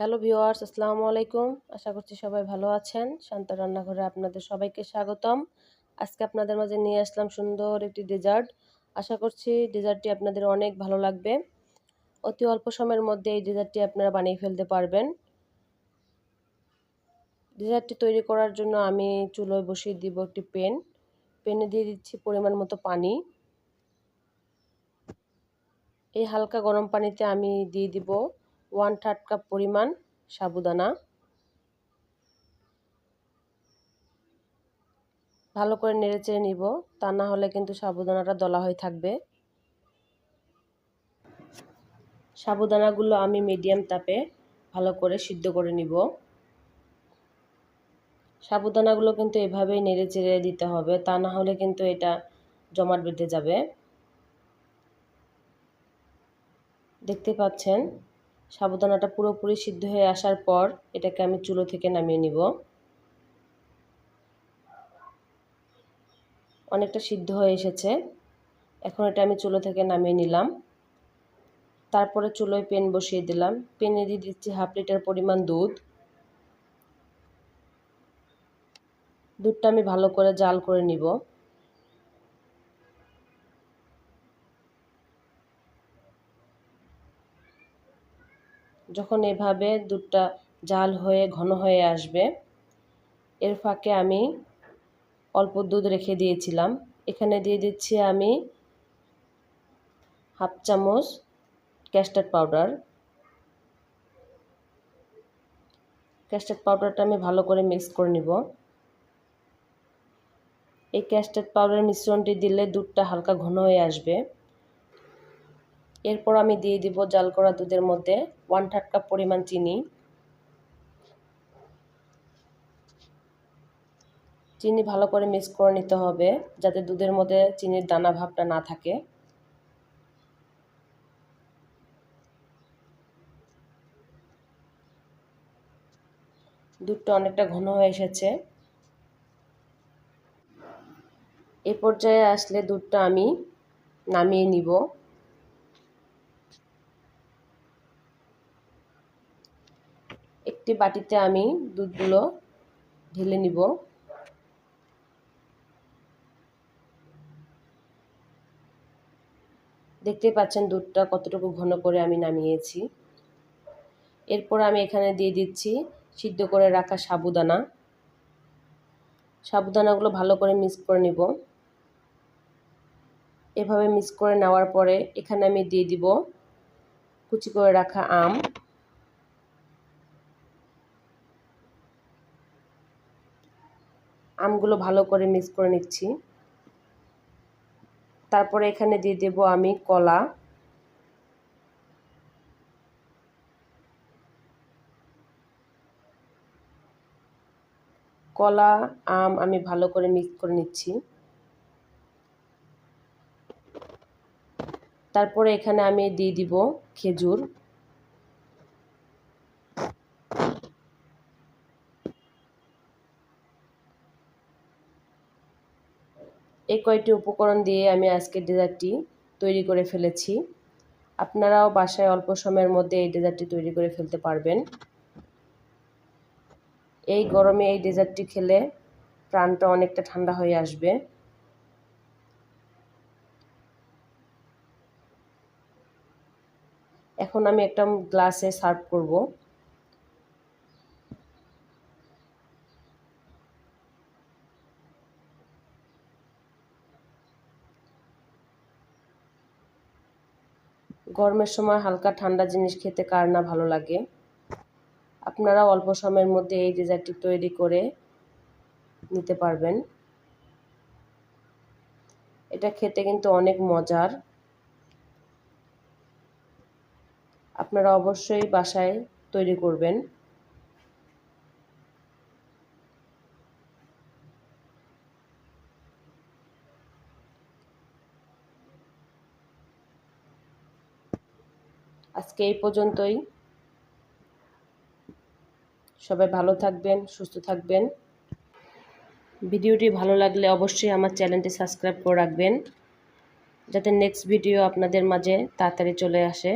Hello viewers আসসালামু আলাইকুম। আশা করছি সবাই ভালো আছেন। শান্ত রান্নাঘরে আপনাদের সবাইকে স্বাগতম। আজকে আপনাদের মাঝে নিয়ে আসলাম সুন্দর একটি ডেজার্ট আশা করছি ডেজার্টটি আপনাদের অনেক ভালো লাগবে। অতি অল্প সময়ের মধ্যে এই ডেজার্টটি আপনারা বানিয়ে ফেলতে পারবেন। ডেজার্টটি তৈরি করার জন্য আমি চুলোয় বসিয়ে দিব একটি পেন। পেনে দিয়ে দিচ্ছি পরিমাণ মতো পানি। এই হালকা গরম পানিতে আমি দিয়ে দিব ওয়ান থার্ড কাপ পরিমাণ সাবুদানা। ভালো করে নেড়ে চেড়ে নিব, তা না হলে কিন্তু সাবুদানাটা দলা হয়ে থাকবে। সাবুদানাগুলো আমি মিডিয়াম তাপে ভালো করে সিদ্ধ করে নিব। সাবুদানাগুলো কিন্তু এভাবেই নেড়ে চেড়ে দিতে হবে, তা না হলে কিন্তু এটা জমাট বেঁধে যাবে। দেখতে পাচ্ছেন? সাবুদানাটা পুরোপুরি সিদ্ধ হয়ে আসার পর এটাকে আমি চুলো থেকে নামিয়ে নিব। অনেকটা সিদ্ধ হয়ে এসেছে। এখন এটা আমি চুলো থেকে নামিয়ে নিলাম। তারপরে চুলোয় পেন বসিয়ে দিলাম। পেনে দিয়ে দিচ্ছি হাফ লিটার পরিমাণ দুধ। দুধটা আমি ভালো করে জাল করে নিব। যখন এভাবে দুধটা জাল হয়ে ঘন হয়ে আসবে, এর ফাঁকে আমি অল্প দুধ রেখে দিয়েছিলাম। এখানে দিয়ে দিচ্ছি আমি হাফ চামচ ক্যাস্টার্ড পাউডার। ক্যাস্টার্ড পাউডারটা আমি ভালো করে মিক্স করে নিব। এই ক্যাস্টার্ড পাউডার মিশ্রণটি দিলে দুধটা হালকা ঘন হয়ে আসবে। এরপর আমি দিয়ে দিব জাল করা দুধের মধ্যে ওয়ান থার্ড কাপ পরিমাণ চিনি। চিনি ভালো করে মিক্স করে নিতে হবে যাতে দুধের মধ্যে চিনির দানা ভাবটা না থাকে। দুধটা অনেকটা ঘন হয়ে এসেছে। এ পর্যায়ে আসলে দুধটা আমি নামিয়ে নিব। একটি বাটিতে আমি দুধগুলো ঢেলে নিব। দেখতে পাচ্ছেন দুধটা কতটুকু ঘন করে আমি নামিয়েছি। এরপর আমি এখানে দিয়ে দিচ্ছি সিদ্ধ করে রাখা সাবুদানা। সাবুদানাগুলো ভালো করে মিক্স করে নিব। এভাবে মিক্স করে নেওয়ার পরে এখানে আমি দিয়ে দিব কুচি করে রাখা আম। আমগুলো ভালো করে মিক্স করে নিচ্ছি। তারপরে এখানে দিয়ে দেব আমি কলা। কলা, আম আমি ভালো করে মিক্স করে নিচ্ছি। তারপরে এখানে আমি দিয়ে দিব খেজুর। এই কয়টি উপকরণ দিয়ে আমি আজকে ডেজার্টটি তৈরি করে ফেলেছি। আপনারাও বাসায় অল্প সময়ের মধ্যে এই ডেজার্টটি তৈরি করে ফেলতে পারবেন। এই গরমে এই ডেজার্টটি খেলে প্রাণটা অনেকটা ঠান্ডা হয়ে আসবে। এখন আমি একটা গ্লাসে সার্ভ করব। গরমের সময় হালকা ঠান্ডা জিনিস খেতে কার না ভালো লাগে? আপনারা অল্প সময়ের মধ্যে এই ডেজার্টটি তৈরি করে নিতে পারবেন। এটা খেতে কিন্তু অনেক মজার। আপনারা অবশ্যই বাসায় তৈরি করবেন। আজকে এই পর্যন্তই। সবাই ভালো থাকবেন, সুস্থ থাকবেন। ভিডিওটি ভালো লাগলে অবশ্যই আমার চ্যানেলটি সাবস্ক্রাইব করে রাখবেন, যাতে নেক্সট ভিডিও আপনাদের মাঝে তাড়াতাড়ি চলে আসে।